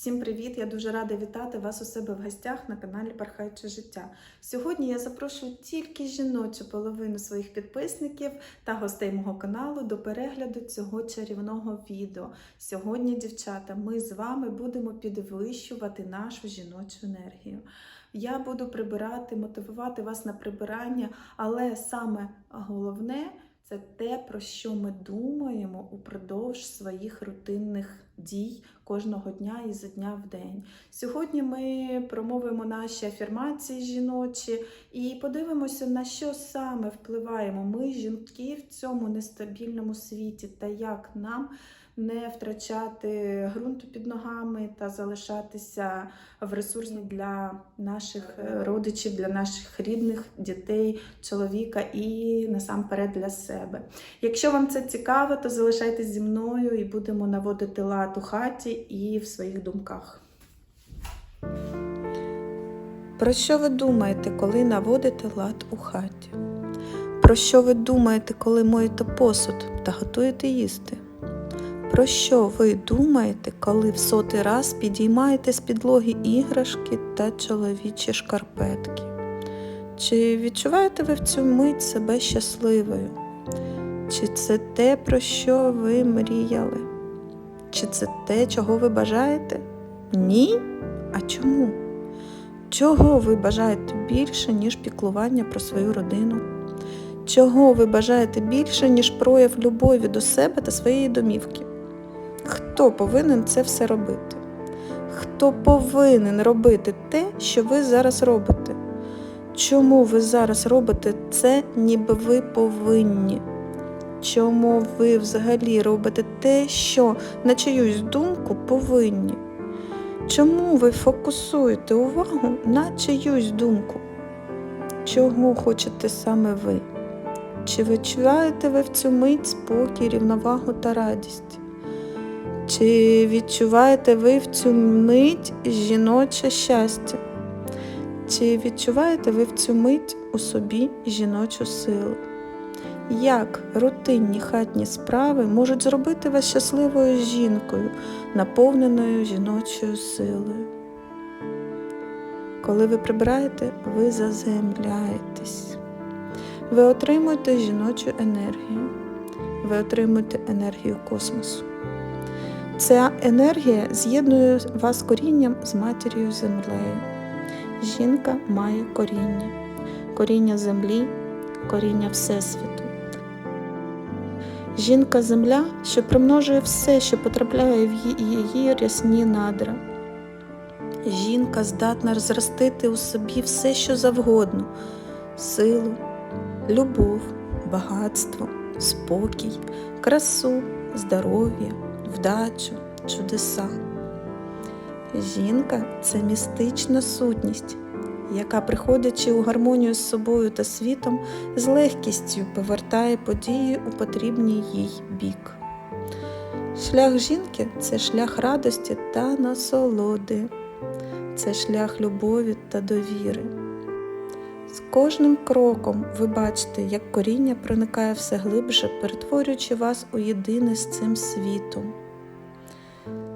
Всім привіт! Я дуже рада вітати вас у себе в гостях на каналі Пархаюче життя. Сьогодні я запрошую тільки жіночу половину своїх підписників та гостей мого каналу до перегляду цього чарівного відео. Сьогодні, дівчата, ми з вами будемо підвищувати нашу жіночу енергію. Я буду прибирати, мотивувати вас на прибирання, але саме головне це те, про що ми думаємо упродовж своїх рутинних дій кожного дня і за дня в день. Сьогодні ми промовимо наші афірмації жіночі і подивимося, на що саме впливаємо ми, жінки, в цьому нестабільному світі, та як нам не втрачати ґрунту під ногами та залишатися в ресурсі для наших е, родичів, для наших рідних, дітей, чоловіка і насамперед для себе. Якщо вам це цікаво, то залишайтесь зі мною і будемо наводити лад у хаті і в своїх думках. Про що ви думаєте, коли наводите лад у хаті? Про що ви думаєте, коли моєте посуд та готуєте їсти? Про що ви думаєте, коли в сотий раз підіймаєте з підлоги іграшки та чоловічі шкарпетки? Чи відчуваєте ви в цю мить себе щасливою? Чи це те, про що ви мріяли? Чи це те, чого ви бажаєте? Ні? А чому? Чого ви бажаєте більше, ніж піклування про свою родину? Чого ви бажаєте більше, ніж прояв любові до себе та своєї домівки? Хто повинен це все робити? Хто повинен робити те, що ви зараз робите? Чому ви зараз робите це, ніби ви повинні? Чому ви взагалі робите те, що на чиюсь думку повинні? Чому ви фокусуєте увагу на чиюсь думку? Чого хочете саме ви? Чи відчуваєте ви в цю мить спокій, рівновагу та радість? Чи відчуваєте ви в цю мить жіноче щастя? Чи відчуваєте ви в цю мить у собі жіночу силу? Як рутинні хатні справи можуть зробити вас щасливою жінкою, наповненою жіночою силою? Коли ви прибираєте, ви заземляєтесь. Ви отримуєте жіночу енергію, ви отримуєте енергію космосу. Ця енергія з'єднує вас корінням з матір'ю землею. Жінка має коріння, коріння землі, коріння Всесвіту. Жінка земля, що примножує все, що потрапляє в її рясні надра. Жінка здатна розростити у собі все, що завгодно: силу, любов, багатство, спокій, красу, здоров'я, вдачу, чудеса. Жінка це містична сутність, яка, приходячи у гармонію з собою та світом, з легкістю повертає події у потрібний їй бік. Шлях жінки це шлях радості та насолоди, це шлях любові та довіри. З кожним кроком ви бачите, як коріння проникає все глибше, перетворюючи вас у єдине з цим світом.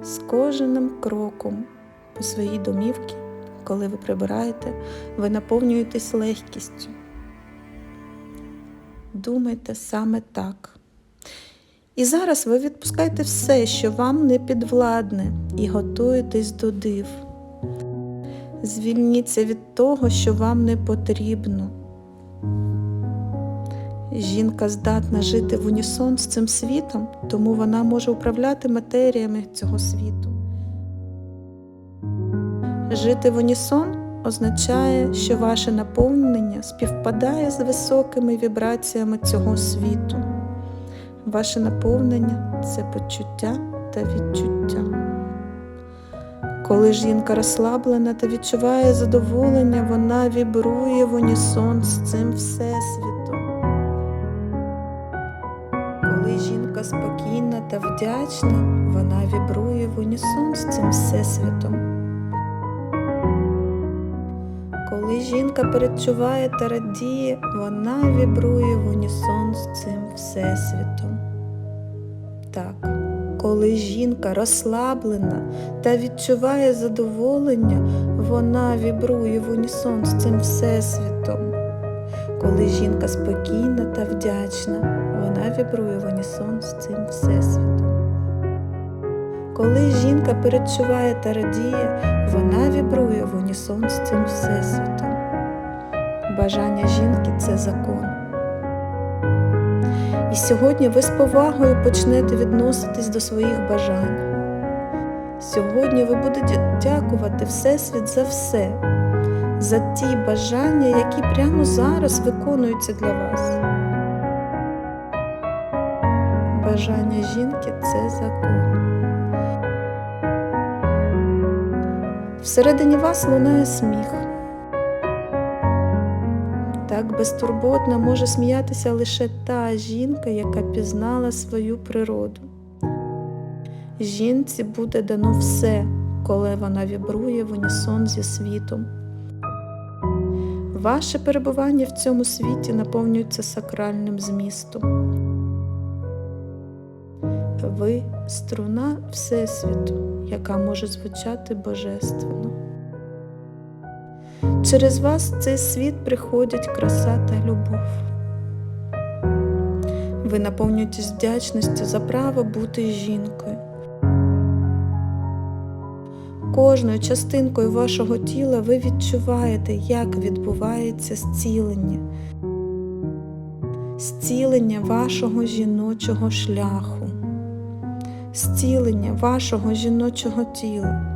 З кожним кроком по своїй домівці, коли ви прибираєте, ви наповнюєтесь легкістю. Думайте саме так. І зараз ви відпускаєте все, що вам не підвладне, і готуєтесь до див. Звільніться від того, що вам не потрібно. Жінка здатна жити в унісон з цим світом, тому вона може управляти матеріями цього світу. Жити в унісон означає, що ваше наповнення співпадає з високими вібраціями цього світу. Ваше наповнення це почуття та відчуття. Коли жінка розслаблена та відчуває задоволення, вона вібрує в унісон з цим всесвітом. Коли жінка спокійна та вдячна, вона вібрує в унісон з цим всесвітом. Коли жінка передчуває та радіє, вона вібрує в унісон з цим всесвітом. Так, Коли жінка розслаблена та відчуває задоволення, вона вібрує в унісон з цим всесвітом. Коли жінка спокійна та вдячна, вона вібрує в унісон з цим всесвітом. Коли жінка перечуває та радіє, вона вібрує в унісон з цим всесвітом. Бажання жінки це закон. І сьогодні ви з повагою почнете відноситись до своїх бажань. Сьогодні ви будете дякувати Всесвіт за все, за ті бажання, які прямо зараз виконуються для вас. Бажання жінки це закон. Всередині вас лунає сміх. Безтурботно може сміятися лише та жінка, яка пізнала свою природу. Жінці буде дано все, коли вона вібрує в унісон зі світом. Ваше перебування в цьому світі наповнюється сакральним змістом. Ви струна Всесвіту, яка може звучати божественно. Через вас в цей світ приходять краса та любов. Ви наповнюєтесь вдячністю за право бути жінкою. Кожною частинкою вашого тіла ви відчуваєте, як відбувається зцілення, зцілення вашого жіночого шляху, зцілення вашого жіночого тіла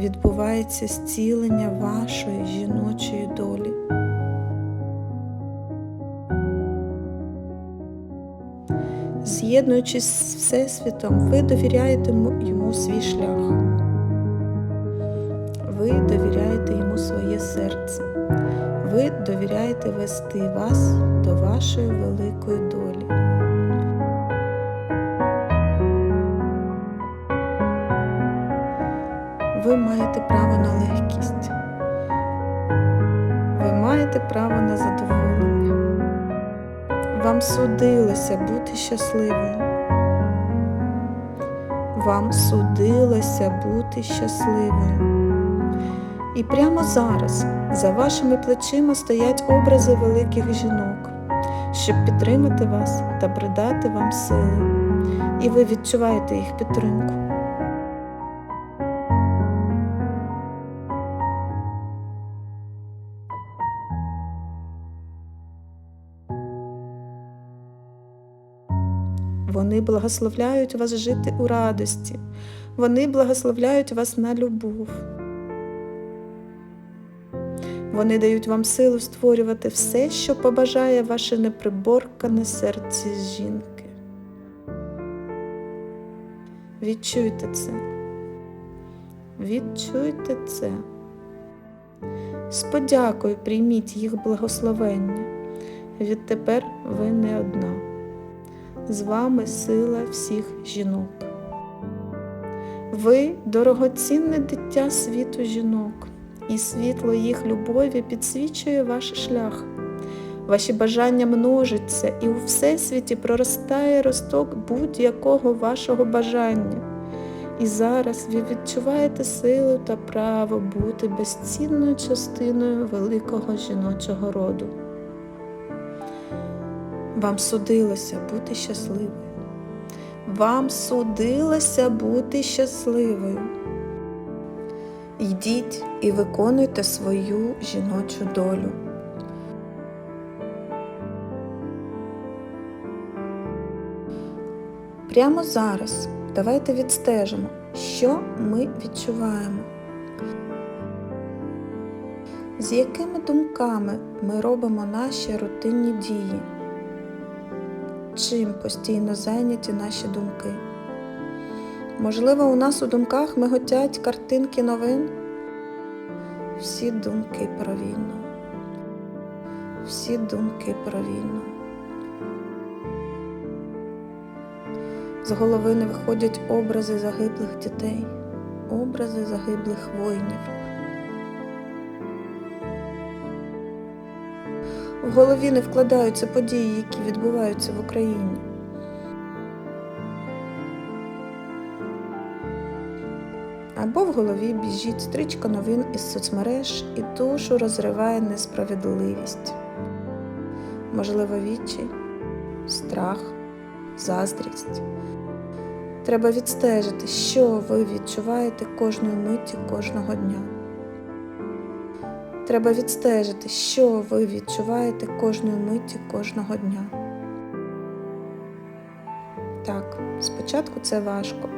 відбувається зцілення вашої жіночої долі. З'єднуючись з Всесвітом, ви довіряєте йому свій шлях. Ви довіряєте йому своє серце. Ви довіряєте вести вас до вашої великої долі. Ви маєте право на легкість. Ви маєте право на задоволення. Вам судилося бути щасливою. Вам судилося бути щасливою. І прямо зараз за вашими плечима стоять образи великих жінок, щоб підтримати вас та придати вам сили. І ви відчуваєте їх підтримку. Вони благословляють вас жити у радості. Вони благословляють вас на любов. Вони дають вам силу створювати все, що побажає ваше неприборкане серце жінки. Відчуйте це. Відчуйте це. З подякою прийміть їх благословення. Відтепер ви не одна. З вами сила всіх жінок. Ви дорогоцінне дитя світу жінок, і світло їх любові підсвічує ваш шлях. Ваші бажання множаться, і у всесвіті проростає росток будь-якого вашого бажання. І зараз ви відчуваєте силу та право бути безцінною частиною великого жіночого роду. Вам судилося бути щасливою. Вам судилося бути щасливою. Йдіть і виконуйте свою жіночу долю. Прямо зараз давайте відстежимо, що ми відчуваємо. З якими думками ми робимо наші рутинні дії? Чим постійно зайняті наші думки? Можливо, у нас у думках миготять картинки новин? Всі думки про війну. Всі думки про війну. З голови не виходять образи загиблих дітей, образи загиблих воїнів. В голові не вкладаються події, які відбуваються в Україні. Або в голові біжить стрічка новин із соцмереж і душу розриває несправедливість. Можливо, відчай, страх, заздрість. Треба відстежити, що ви відчуваєте кожної миті кожного дня. Треба відстежити, що ви відчуваєте кожної миті кожного дня. Так, спочатку це важко,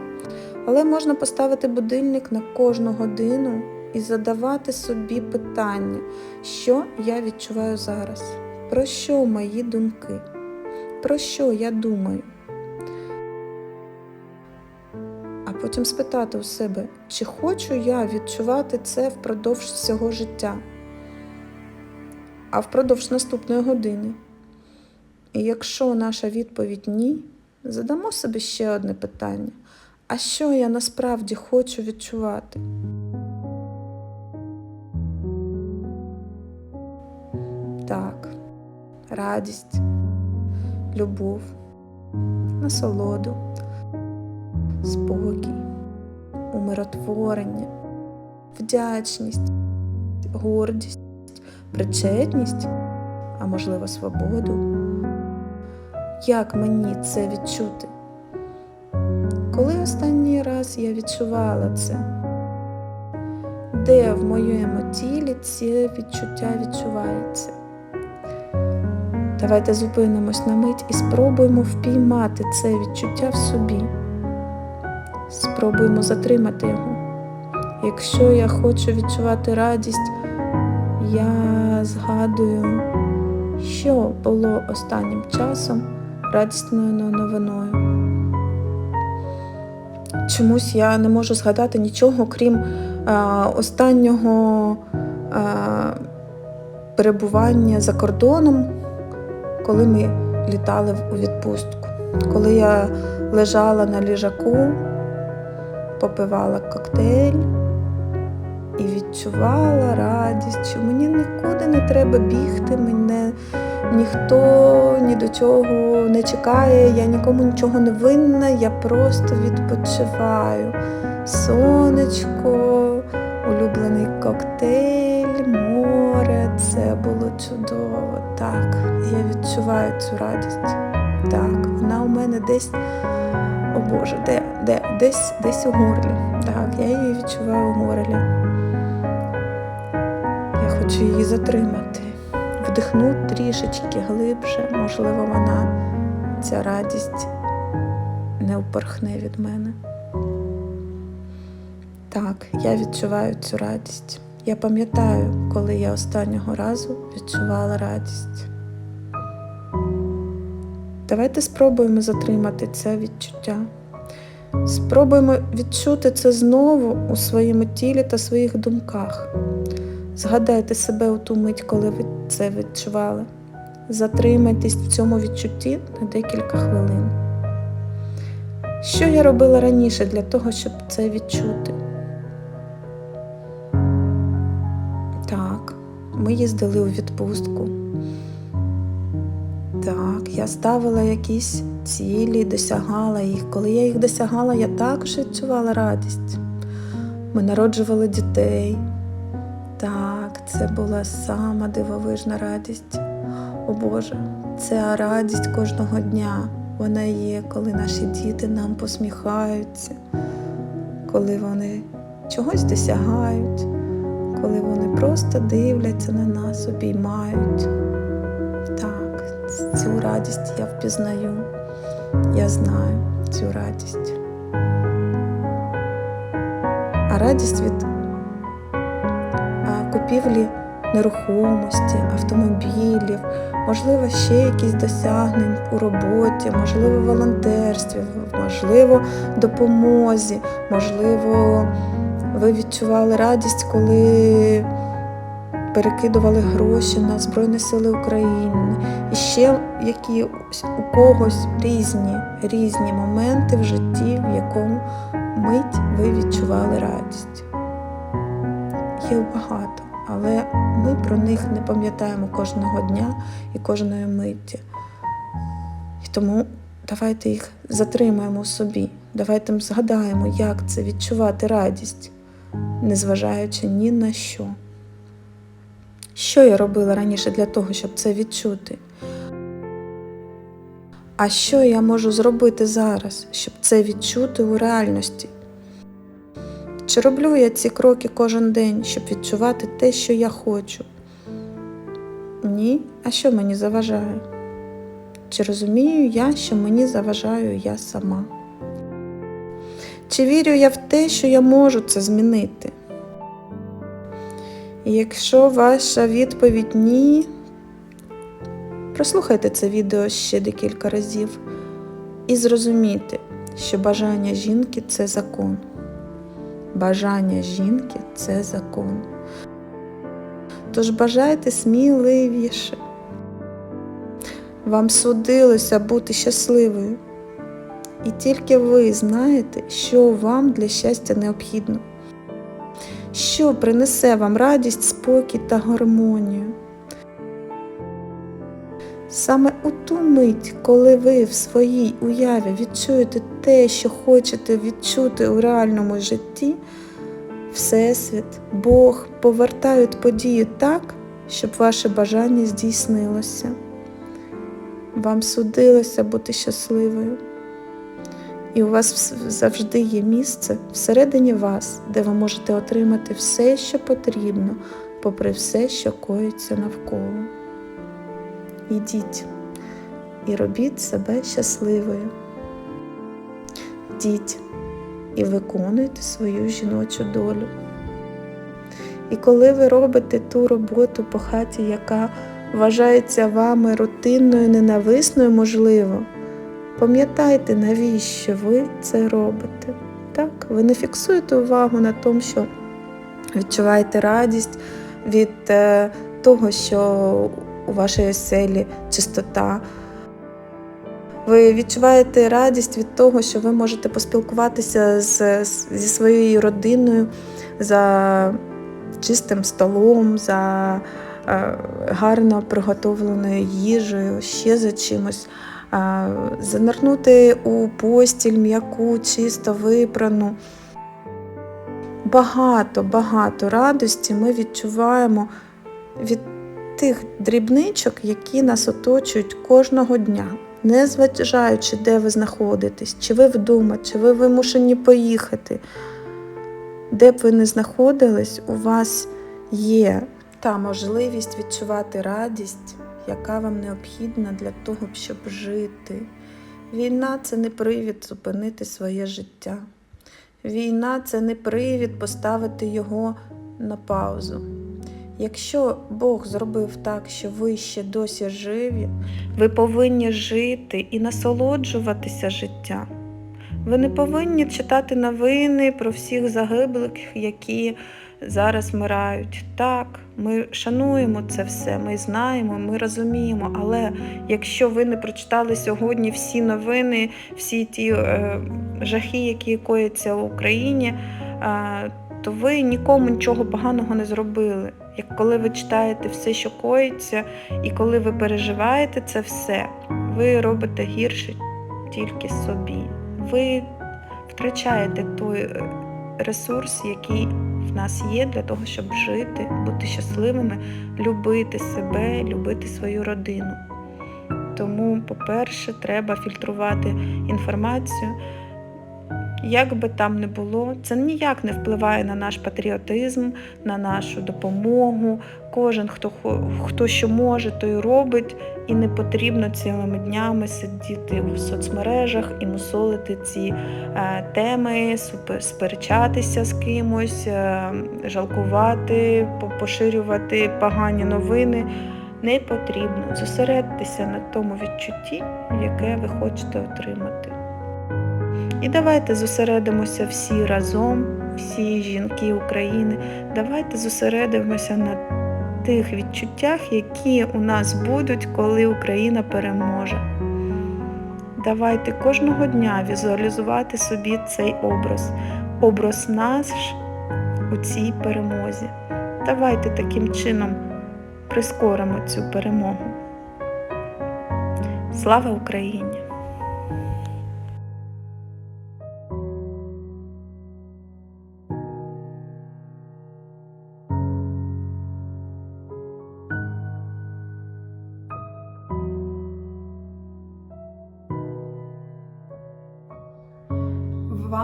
але можна поставити будильник на кожну годину і задавати собі питання, що я відчуваю зараз, про що мої думки, про що я думаю. А потім спитати у себе, чи хочу я відчувати це впродовж всього життя, а впродовж наступної години. І якщо наша відповідь ні, задамо собі ще одне питання: а що я насправді хочу відчувати? Так, радість, любов, насолоду, спокій, умиротворення, вдячність, гордість, причетність, а можливо, свободу. Як мені це відчути? Коли останній раз я відчувала це? Де в моєму тілі це відчуття відчувається? Давайте зупинимось на мить і спробуємо впіймати це відчуття в собі. Спробуємо затримати його. Якщо я хочу відчувати радість, я згадую, що було останнім часом радісною новиною. Чомусь я не можу згадати нічого, крім а, останнього а, перебування за кордоном, коли ми літали у відпустку. Коли я лежала на ліжаку, попивала коктейль і відчувала радість, що мені нікуди не треба бігти, мене ніхто ні до чого не чекає, я нікому нічого не винна, я просто відпочиваю. Сонечко, улюблений коктейль, море, це було чудово. Так, я відчуваю цю радість. Так, вона у мене десь, о Боже, де, де, десь, десь у горлі. Так, я її відчуваю у горлі. Хочу її затримати вдихнути трішечки глибше, можливо, вона, ця радість не упорхне від мене. Так, я відчуваю цю радість. Я пам'ятаю, коли я останнього разу відчувала радість. Давайте спробуємо затримати це відчуття. Спробуємо відчути це знову у своєму тілі та своїх думках. Згадайте себе у ту мить, коли ви це відчували. Затримайтесь в цьому відчутті на декілька хвилин. Що я робила раніше для того, щоб це відчути? Так, ми їздили у відпустку. Так, я ставила якісь цілі, досягала їх. Коли я їх досягала, я також відчувала радість. Ми народжували дітей. Так, це була сама дивовижна радість. О Боже, ця радість кожного дня. Вона є, коли наші діти нам посміхаються, коли вони чогось досягають, коли вони просто дивляться на нас, обіймають. Так, цю радість я впізнаю, я знаю цю радість. А радість від купівлі нерухомості, автомобілів, можливо, ще якісь досягнень у роботі, можливо, волонтерстві, можливо, допомозі, можливо, ви відчували радість, коли перекидували гроші на Збройні Сили України. І ще які у когось різні, різні моменти в житті, в якому мить ви відчували радість. Їх багато але ми про них не пам'ятаємо кожного дня і кожної миті. І тому давайте їх затримаємо у собі, Давайте згадаємо, як це відчувати радість, незважаючи ні на що. Що я робила раніше для того, щоб це відчути? А що я можу зробити зараз, щоб це відчути у реальності? Чи роблю я ці кроки кожен день, щоб відчувати те, що я хочу? Ні, а що мені заважає? Чи розумію я, що мені заважаю я сама? Чи вірю я в те, що я можу це змінити? Якщо ваша відповідь ні, прослухайте це відео ще декілька разів і зрозумійте, що бажання жінки це закон. Бажання жінки це закон. Тож бажайте сміливіше. Вам судилося бути щасливою. І тільки ви знаєте, що вам для щастя необхідно, що принесе вам радість, спокій та гармонію. Саме у ту мить, коли ви в своїй уяві відчуєте те, що хочете відчути у реальному житті, Всесвіт, Бог повертають події так, щоб ваше бажання здійснилося. Вам судилося бути щасливою. І у вас завжди є місце всередині вас, де ви можете отримати все, що потрібно, попри все, що коїться навколо. Ідіть і робіть себе щасливою. Йдіть і виконуйте свою жіночу долю. І коли ви робите ту роботу по хаті, яка вважається вами рутинною, ненависною, можливо, пам'ятайте, навіщо ви це робите. Так, ви не фіксуєте увагу на тому, що відчуваєте радість від е, того, що у вашій оселі чистота. Ви відчуваєте радість від того, що ви можете поспілкуватися з, зі своєю родиною за чистим столом, за е, гарно приготовленою їжею, ще за чимось. Е, занирнути у постіль м'яку, чисто випрану. Багато, багато радості ми відчуваємо від тих дрібничок, які нас оточують кожного дня, не зважаючи, де ви знаходитесь, чи ви вдома, чи ви вимушені поїхати. Де б ви не знаходились, у вас є та можливість відчувати радість, яка вам необхідна для того, щоб жити. Війна це не привід зупинити своє життя. Війна це не привід поставити його на паузу. Якщо Бог зробив так, що ви ще досі живі, ви повинні жити і насолоджуватися життям. Ви не повинні читати новини про всіх загиблих, які зараз вмирають. Так, ми шануємо це все, ми знаємо, ми розуміємо. Але якщо ви не прочитали сьогодні всі новини, всі ті е, жахи, які кояться в Україні, е, то ви нікому нічого поганого не зробили. Як коли ви читаєте все, що коїться, і коли ви переживаєте це все, ви робите гірше тільки собі. Ви втрачаєте той е, ресурс, який в нас є для того, щоб жити, бути щасливими, любити себе, любити свою родину. Тому, по-перше, треба фільтрувати інформацію. Як би там не було, це ніяк не впливає на наш патріотизм, на нашу допомогу. Кожен, хто хто що може, той робить, і не потрібно цілими днями сидіти в соцмережах і мусолити ці е, теми, сперечатися з кимось, е, жалкувати, поширювати погані новини. Не потрібно зосередитися на тому відчутті, яке ви хочете отримати. І давайте зосередимося всі разом, всі жінки України. Давайте зосередимося на тих відчуттях, які у нас будуть, коли Україна переможе. Давайте кожного дня візуалізувати собі цей образ, образ наш у цій перемозі. Давайте таким чином прискоримо цю перемогу. Слава Україні!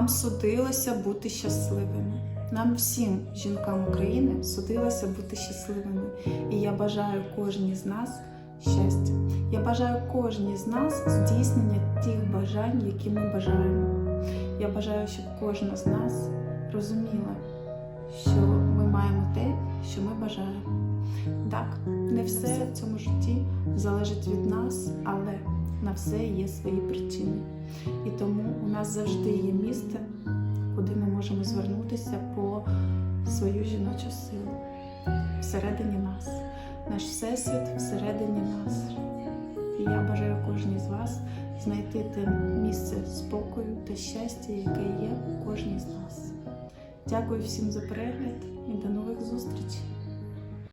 Судилося бути щасливими. Нам всім, жінкам України, судилося бути щасливими. І я бажаю кожній з нас щастя. Я бажаю кожній з нас здійснення тих бажань, які ми бажаємо. Я бажаю, щоб кожна з нас розуміла, що ми маємо те, що ми бажаємо. Так, не все в цьому житті залежить від нас, але на все є свої причини. І тому у нас завжди є місце, куди ми можемо звернутися по свою жіночу силу всередині нас. Наш всесвіт всередині нас. І я бажаю кожній з вас знайти те місце спокою та щастя, яке є у кожній з нас. Дякую всім за перегляд і